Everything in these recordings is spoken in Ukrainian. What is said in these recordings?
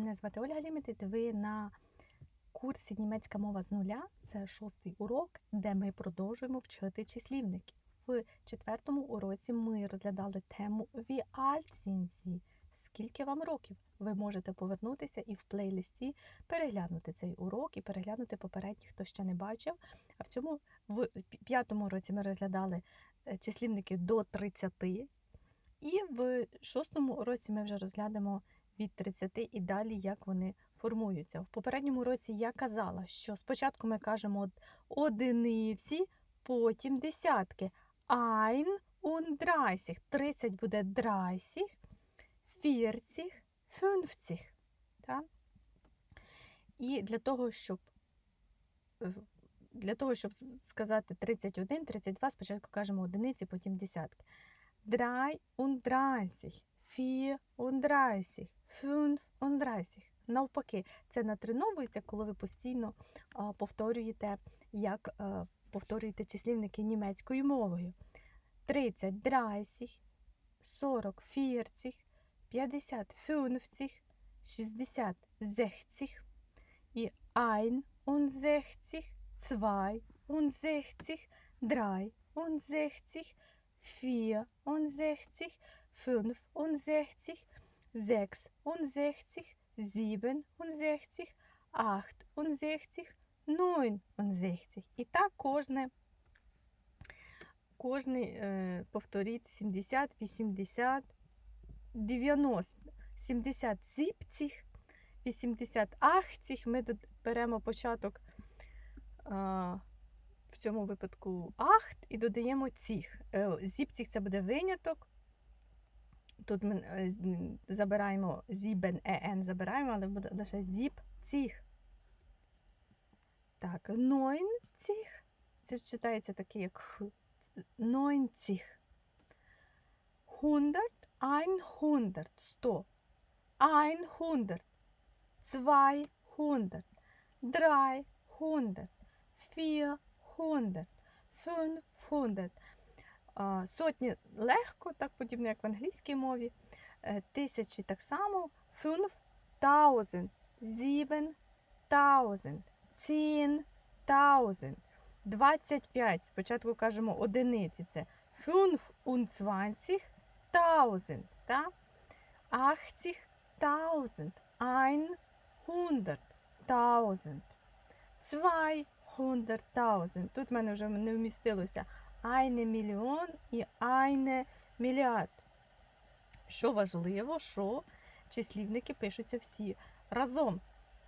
Мене звати Ольга Лімітит. Ви на курсі Німецька мова з нуля. Це шостий урок, де ми продовжуємо вчити числівники. В четвертому уроці ми розглядали тему «Wie alt sind Sie?» Скільки вам років? Ви можете повернутися і в плейлисті переглянути цей урок і переглянути попередній, хто ще не бачив. А в цьому в п'ятому уроці ми розглядали е, числівники до 30. І в шостому уроці ми вже розглянемо від 30 і далі, як вони формуються. В попередньому році я казала, що спочатку ми кажемо од- одиниці, потім десятки. Ein und dreißig. 30 буде dreißig, 40, 50. Так? І для того, щоб для того, щоб сказати 31, 32, спочатку кажемо одиниці, потім десятки. 33, 34, 35. Навпаки, це натреновується, коли ви постійно повторюєте, як а, повторюєте числівники німецькою мовою. 30, 30, 40, 40, 50, 50, 60, 60 і 61, 62, 63, 64, 64, 65, 66, 67, 68, 69. І так кожне, кожний, е, повторіть, 70, 80, 90, 70 зіпціх, 80 ахціх. Ми беремо початок а, в цьому випадку ахт і додаємо ціх. Е, Зіпціх це буде виняток. Тут ми е, забираємо зібен ен, забираємо, але буде лише зіп ціх. Так, нойн ціх. Це ж читається таке, як х. Нойн ціх. Хундарт, ein хундарт, сто. Ein хундарт, zwei хундарт, drei хундарт, vier хундарт, fünf хундарт. Сотні легко, так подібно, як в англійській мові. Е, Тисячі так само. Fünf tausend, sieben tausend, zehn tausend, 25. Спочатку кажемо одиниці. Це fünfundzwanzig tausend, так? 80 tausend, einhundert tausend, zweihundert tausend. Тут в мене вже не вмістилося eine мільйон і eine мільярд. Що важливо, що числівники пишуться всі разом,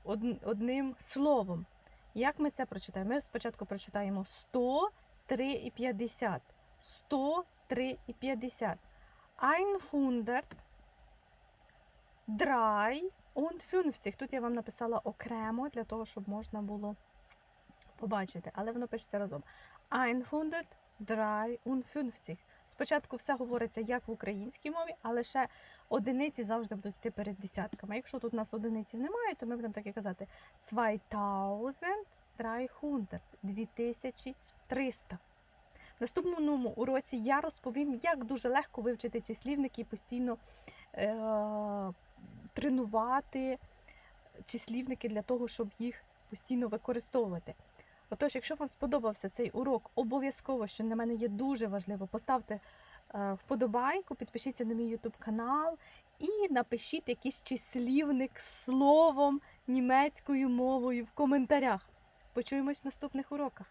од- одним словом. Як ми це прочитаємо? Ми спочатку прочитаємо 100, 3 і 50. 100, 3 і 50. 100, 3 und 50. Тут я вам написала окремо для того, щоб можна було побачити, але воно пишеться разом. 100, 3 und 50. Спочатку все говориться як в українській мові, а лише одиниці завжди будуть йти перед десятками. Якщо тут у нас одиниців немає, то ми будемо так і казати 2300, 2300. В наступному уроці я розповім, як дуже легко вивчити числівники і постійно е- тренувати числівники для того, щоб їх постійно використовувати. Отож, якщо вам сподобався цей урок, обов'язково, що для мене є дуже важливо, поставте е, вподобайку, підпишіться на мій YouTube канал і напишіть якийсь числівник словом німецькою мовою в коментарях. Почуємось в наступних уроках.